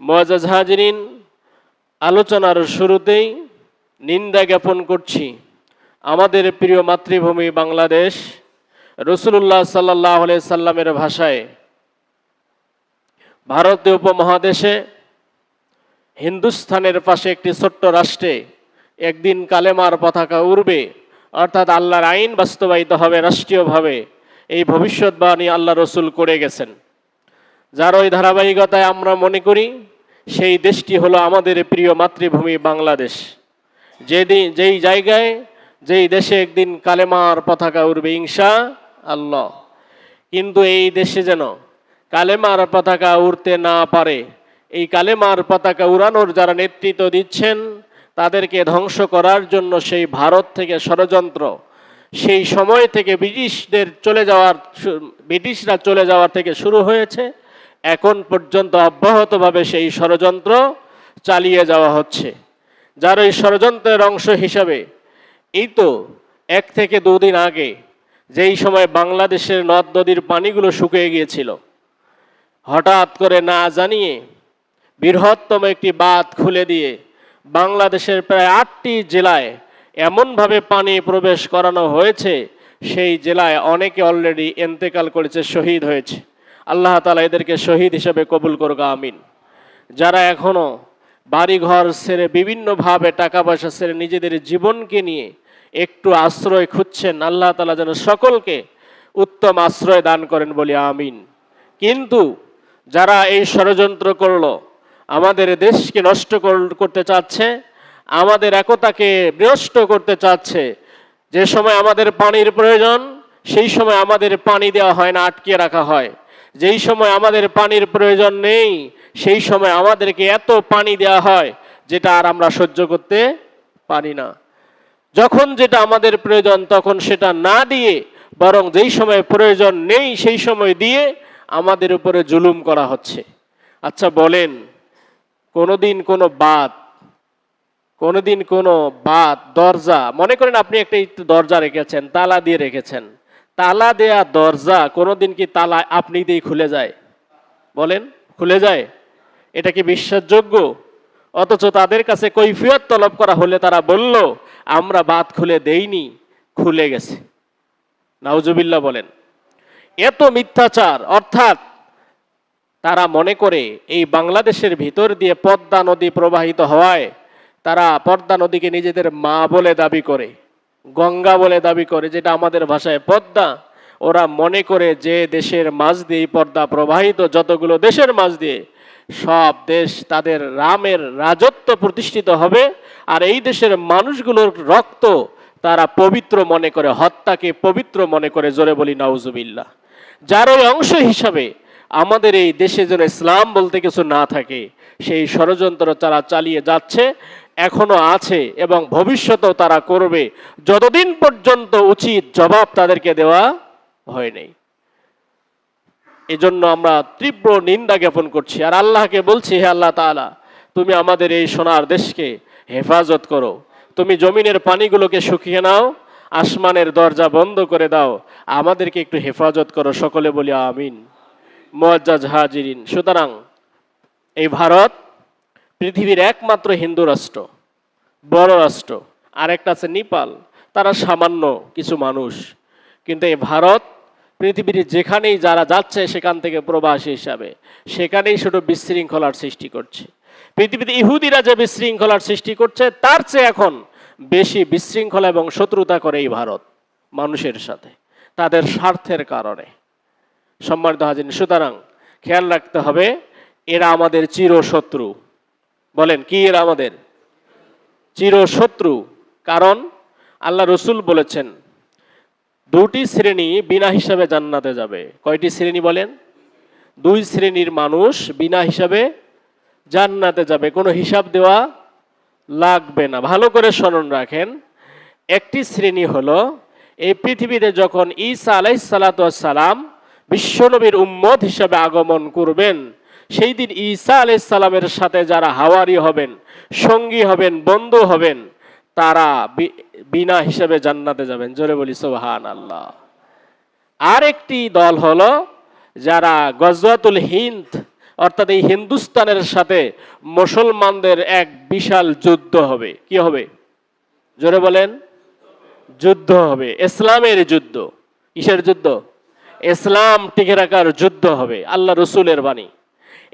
মজাজ হাজরিন, আলোচনার শুরুতেই নিন্দা জ্ঞাপন করছি। আমাদের প্রিয় মাতৃভূমি বাংলাদেশ রসুল্লাহ সাল্লাহ সাল্লামের ভাষায় ভারতীয় উপমহাদেশে, হিন্দুস্থানের পাশে একটি ছোট্ট রাষ্ট্রে একদিন কালেমার পতাকা উড়বে, অর্থাৎ আল্লাহর আইন বাস্তবায়িত হবে রাষ্ট্রীয়ভাবে। এই ভবিষ্যৎবাণী আল্লাহ রসুল করে গেছেন। যার ওই ধারাবাহিকতায় আমরা মনে করি, সেই দেশটি হলো আমাদের প্রিয় মাতৃভূমি বাংলাদেশ। যেদিন যেই জায়গায়, যেই দেশে একদিন কালেমার পতাকা উড়বে ইংসা আল্লাহ। কিন্তু এই দেশে যেন কালেমার পতাকা উড়তে না পারে, এই কালেমার পতাকা উড়ানোর যারা নেতৃত্ব দিচ্ছেন, তাদেরকে ধ্বংস করার জন্য সেই ভারত থেকে ষড়যন্ত্র, সেই সময় থেকে ব্রিটিশদের চলে যাওয়ার ব্রিটিশরা চলে যাওয়ার থেকে শুরু হয়েছে। এখন পর্যন্ত অব্যাহতভাবে সেই ষড়যন্ত্র চালিয়ে যাওয়া হচ্ছে। যার এই ষড়যন্ত্রের অংশ হিসাবে এই তো এক থেকে দুদিন আগে যেই সময় বাংলাদেশের নদ নদীর পানিগুলো শুকিয়ে গিয়েছিল, হঠাৎ করে না জানিয়ে বৃহত্তম একটি বাঁধ খুলে দিয়ে বাংলাদেশের প্রায় আটটি জেলায় এমনভাবে পানি প্রবেশ করানো হয়েছে, সেই জেলায় অনেকে অলরেডি এন্তেকাল করেছে, শহীদ হয়েছে। আল্লাহ তালা এদেরকে শহীদ হিসেবে কবুল করুক, আমিন। যারা এখনও বাড়িঘর ছেড়ে বিভিন্নভাবে টাকা পয়সা ছেড়ে নিজেদের জীবনকে নিয়ে একটু আশ্রয় খুঁজছেন, আল্লাহ তালা যেন সকলকে উত্তম আশ্রয় দান করেন বলি আমিন। কিন্তু যারা এই ষড়যন্ত্র করল, আমাদের দেশকে নষ্ট করতে চাচ্ছে, আমাদের একতাকে নষ্ট করতে চাচ্ছে, যে সময় আমাদের পানির প্রয়োজন, সেই সময় আমাদের পানি দেওয়া হয় না আটকে রাখা হয়। যেই সময় আমাদের পানির প্রয়োজন নেই, সেই সময় আমাদেরকে এত পানি দেওয়া হয় যেটা আর আমরা সহ্য করতে পারি না। যখন যেটা আমাদের প্রয়োজন, তখন সেটা না দিয়ে, বরং যেই সময় প্রয়োজন নেই, সেই সময় দিয়ে আমাদের উপরে জুলুম করা হচ্ছে। আচ্ছা বলেন, কোনোদিন কোনো বাত কোনোদিন কোনো বাত দরজা, মনে করেন আপনি একটা দরজা রেখেছেন, তালা দিয়ে রেখেছেন তালা দেয়া দরজা, কোনোদিন কি তালা আপনি দিয়ে খুলে যায়? বলেন, খুলে যায়। এটা কি বিশ্বাসযোগ্য? অথচ তাদের কাছে কৈফিয়ত তলব করা হলে তারা বলল, আমরা বাত খুলে দেইনি, খুলে গেছে। নাউজুবিল্লাহ বলেন, এত মিথ্যাচার, অর্থাৎ তারা মনে করে এই বাংলাদেশের ভিতর দিয়ে পদ্মা নদী প্রবাহিত হওয়ায় তারা পদ্মা নদীকে নিজেদের মা বলে দাবি করে। গঙ্গা বলে দাবি করে, যেটা আমাদের ভাষায় পদ্মা। ওরা মনে করে যে দেশের মাঝ দিয়ে পদ্মা প্রবাহিত, যতগুলো দেশের মাঝ দিয়ে, সব দেশ তাদের রামের রাজত্ব প্রতিষ্ঠিত হবে, আর এই দেশের মানুষগুলোর রক্ত তারা পবিত্র মনে করে, হত্যাকে পবিত্র মনে করে, জোরে বলি নাউজুবিল্লাহ। যার ওই অংশ হিসাবে আমাদের এই দেশে যেন ইসলাম বলতে কিছু না থাকে, সেই ষড়যন্ত্র তারা চালিয়ে যাচ্ছে এখনও আছে এবং ভবিষ্যতেও তারা করবে। যতদিন পর্যন্ত উচিত জবাব তাদেরকে দেওয়া হয়নি এজন্য আমরা তীব্র নিন্দা জ্ঞাপন করছি। আর আল্লাহকে বলছি, হে আল্লাহ তাআলা, তুমি আমাদের এই সোনার দেশকে হেফাজত করো। তুমি জমিনের পানিগুলোকে শুকিয়ে নাও, আসমানের দরজা বন্ধ করে দাও। আমাদেরকে একটু হেফাজত করো, সকলে বলি আমিন। মোয়াজ্জাজ হাজিরিন। সুতরাং এই ভারত পৃথিবীর একমাত্র হিন্দু রাষ্ট্র, বড় রাষ্ট্র আর একটা আছে নেপাল। তারা সামান্য কিছু মানুষ। কিন্তু এই ভারত, পৃথিবীর যেখানেই যারা যাচ্ছে সেখান থেকে প্রবাসী হিসাবে, সেখানেই শুধু বিশৃঙ্খলার সৃষ্টি করছে। পৃথিবীতে ইহুদিরা যে বিশৃঙ্খলার সৃষ্টি করছে, তার চেয়ে এখন বেশি বিশৃঙ্খলা এবং শত্রুতা করে এই ভারত মানুষের সাথে, তাদের স্বার্থের কারণে। সম্মানিত হাজিন সুতরাং খেয়াল রাখতে হবে, এরা আমাদের চিরশত্রু। বলেন, কি এরা আমাদের? চিরশত্রু। কারণ আল্লাহ রসুল বলেছেন, দুটি শ্রেণি বিনা হিসাবে জান্নাতে যাবে। কয়টি শ্রেণি বলেন? দুই শ্রেণির মানুষ বিনা হিসাবে জান্নাতে যাবে। কোনো হিসাব দেওয়া লাগবে না। ভালো করে স্মরণ রাখেন, একটি শ্রেণি হলো, এই পৃথিবীতে যখন ঈসা আলাইসালাম বিশ্বনবীর উম্মত হিসাবে আগমন করবেন সেই দিন ঈসা আলাইসালামের সাথে যারা হাওয়ারি হবেন, সঙ্গী হবেন, বন্ধু হবেন, তারা বিনা হিসাবে জান্নাতে যাবেন। জোরে বলি সোহান আল্লাহ আর একটি দল হলো যারা গজওয়াতুল হিন্দ, অর্থাৎ এই হিন্দুস্তানের সাথে মুসলমানদের এক বিশাল যুদ্ধ হবে। কি হবে? জোরে বলেন, যুদ্ধ হবে। ইসলামের যুদ্ধ। কিসের যুদ্ধ? ইসলাম টিকে রাখার যুদ্ধ হবে। আল্লাহ রসুলের বাণী।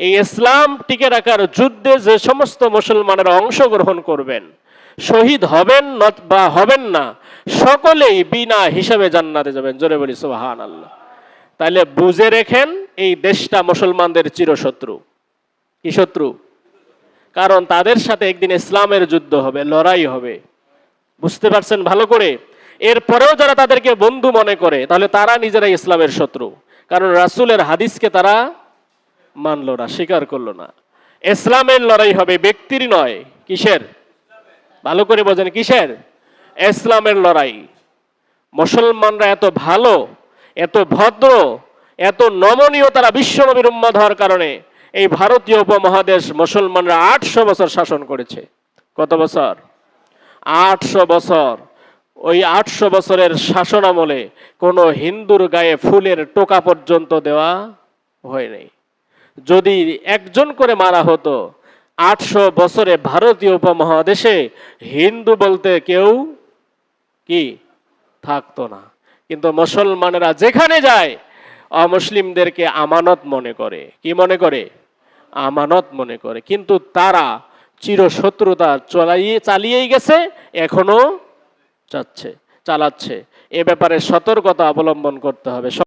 এই ইসলাম টিকে রাখার যুদ্ধে যে সমস্ত মুসলমানেরা অংশগ্রহণ করবেন, শহীদ হবেন বা হবেন না, সকলেই বিনা হিসাবে জান্নাতে যাবেন। জোরে বলি সুবাহান আল্লাহ তাহলে বুঝে রেখেন, এই দেশটা মুসলমানদের চিরশত্রু। কি শত্রু? কারণ তাদের সাথে একদিন ইসলামের যুদ্ধ হবে, লড়াই হবে। বুঝতে পারছেন ভালো করে? এরপরেও যারা তাদেরকে বন্ধু মনে করে, তাহলে তারা নিজেরাই ইসলামের শত্রু। কারণ রাসূলের হাদিসকে তারা মানলো না, স্বীকার করল না। ইসলামের লড়াই হবে ব্যক্তির নয়, কিসের? ভালো করে বোঝেন, কিসের? ইসলামের লড়াই। মুসলমানরা এত ভালো, এত ভদ্র, এত নমনীয় তারা বিশ্বনবীর উম্মত হওয়ার কারণে এই ভারতীয় উপমহাদেশ মুসলমানরা আটশো বছর শাসন করেছে। কত বছর? আটশো বছর। ওই আটশো বছরের শাসন আমলে কোনো হিন্দুর গায়ে ফুলের টোকা পর্যন্ত দেওয়া হয়নি যদি একজন করে মারা হতো, আটশো বছরে ভারতীয় উপমহাদেশে হিন্দু বলতে কেউ কি থাকতো না। কিন্তু মুসলমানেরা যেখানে যায়, অমুসলিমদেরকে আমানত মনে করে। কি মনে করে? আমানত মনে করে। কিন্তু তারা চিরশত্রুতা চলাইয়ে, চালিয়েই গেছে, এখনও চাচ্ছে, চালাচ্ছে। এ ব্যাপারে সতর্কতা অবলম্বন করতে হবে।